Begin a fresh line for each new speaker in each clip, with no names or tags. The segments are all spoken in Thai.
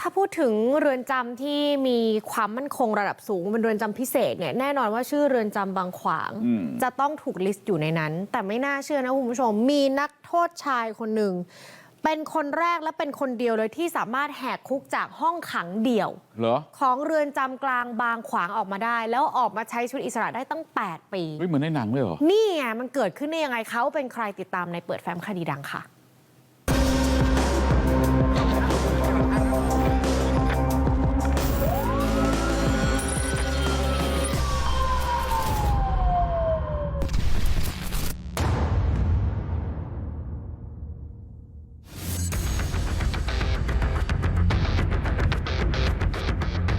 ถ้าพูดถึงเรือนจำที่มีความมั่นคงระดับสูงเป็นเรือนจำพิเศษเนี่ยแน่นอนว่าชื่อเรือนจำบางขวาง
อืม
จะต้องถูกลิสต์อยู่ในนั้น แต่ไม่น่าเชื่อนะคุณผู้ชม มีนักโทษชายคนหนึ่งเป็นคนแรกและเป็นคนเดียวเลยที่สามารถแหกคุกจากห้องขังเดี่ยว
เหรอ
ของเรือนจำกลางบางขวางออกมาได้ แล้วออกมาใช้ชีวิตอิสระได้ตั้ง 8 ปี
เฮ้ยเหมือนในหนังเลยเหรอ
นี่ไงมันเกิดขึ้นได้ยังไงเขาเป็นใครติดตามในเปิดแฟ้มคดีดังค่ะ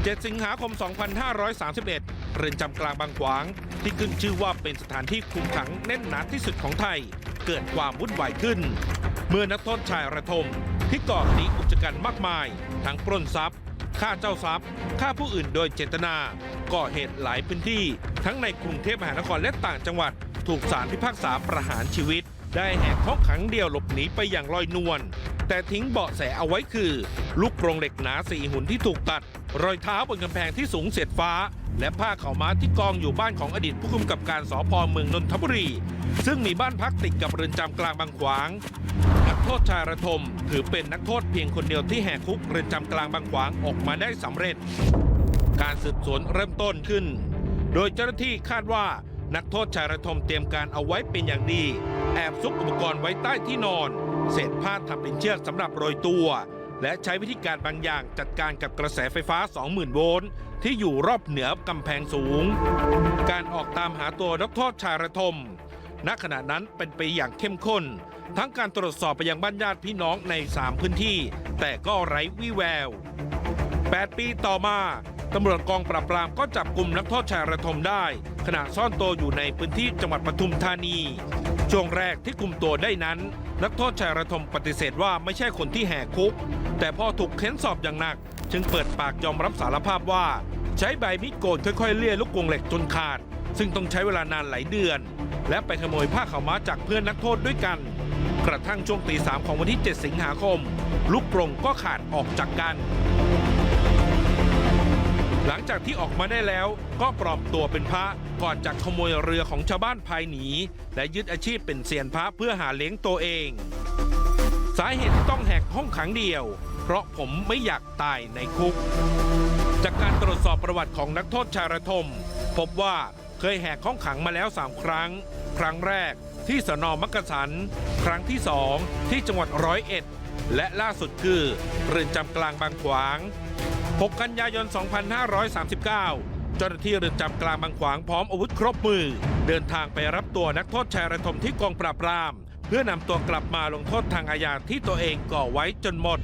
7 สิงหาคม 2531 เรือนจำกลางบางขวาง ที่ขึ้นชื่อว่าเป็นสถานที่คุมขังแน่นหนาที่สุดของไทย เกิดความวุ่นวายขึ้น เมื่อนักโทษชายระทมที่ก่อคดีอุกชะกันมากมาย ทั้งปล้นทรัพย์ ฆ่าเจ้าทรัพย์ ฆ่าผู้อื่นโดยเจตนา ก่อเหตุหลายพื้นที่ ทั้งในกรุงเทพมหานครและต่างจังหวัด ถูกศาลพิพากษาประหารชีวิต ได้แหกห้องขังเดียวหลบหนีไปอย่างลอยนวล แต่ทิ้งเบาะแสเอาไว้คือ ลูกกรงเหล็กหนาสี่หุ่นที่ถูกตัด รอยเท้าบนกำแพงที่สูงเสียดฟ้า และผ้าขาวม้าที่กองอยู่บ้านของอดีตผู้กำกับการสพเมืองนนทบุรี ซึ่งมีบ้านพักติดกับเรือนจำกลางบางขวาง นักโทษชายระทม ถือเป็นนักโทษเพียงคนเดียวที่แหกคุกเรือนจำกลางบางขวางออกมาได้สำเร็จ การสืบสวนเริ่มต้นขึ้น โดยเจ้าหน้าที่คาดว่านักโทษชายระทมเตรียมการเอาไว้เป็นอย่างดี แอบซุกอุปกรณ์ไว้ใต้ที่นอน เศษผ้าทำเป็นเชือกสำหรับโรยตัว และใช้วิธีการบางอย่างจัดการกับกระแสไฟฟ้า 20,000 โวลต์ที่อยู่รอบเหนือกำแพงสูง การออกตามหาตัวนักโทษชาระทมณขณะนั้นเป็นไปอย่างเข้มข้น ทั้งการตรวจสอบไปยังบ้านญาติพี่น้องใน 3 พื้นที่ แต่ก็ไร้วี่แวว 8 ปีต่อมา ตำรวจกองปราบปรามก็จับกลุ่มนักโทษชายระทมได้ ขณะซ่อนตัวอยู่ในพื้นที่จังหวัดปทุมธานี ช่วงแรกที่คุมตัวได้นั้น นักโทษชายระทมปฏิเสธว่าไม่ใช่คนที่แหกคุก แต่พอถูกเค้นสอบอย่างหนัก จึงเปิดปากยอมรับสารภาพว่า ใช้ใบมีดโกนค่อยๆเลี่ยลูกกรงเหล็กจนขาด ซึ่งต้องใช้เวลานานหลายเดือน และไปขโมยผ้าขาวม้าจากเพื่อนนักโทษด้วยกัน กระทั่งช่วงตีสามของวันที่ 7 สิงหาคม ลูกกรงก็ขาดออกจากกัน หลังจากที่ออกมาได้แล้วก็ปลอมตัวเป็นพระก่อนจะขโมยเรือของชาวบ้านภายหนี และยึดอาชีพเป็นเซียนพระเพื่อหาเลี้ยงตัวเอง สาเหตุที่ต้องแหกห้องขังเดียว เพราะผมไม่อยากตายในคุก จากการตรวจสอบประวัติของนักโทษชายระทม พบว่าเคยแหกห้องขังมาแล้ว 3 ครั้ง ครั้งแรกที่สนมักกะสัน ครั้งที่2ที่จังหวัดร้อยเอ็ด และล่าสุดคือเรือนจำกลางบางขวาง 6 กันยายน 2539 เจ้าหน้าที่เรือนจำกลางบางขวางพร้อมอาวุธครบมือ เดินทางไปรับตัวนักโทษชายระทมที่กองปราบปราม เพื่อนำตัวกลับมาลงโทษทางอาญาที่ตัวเองก่อไว้จนหมด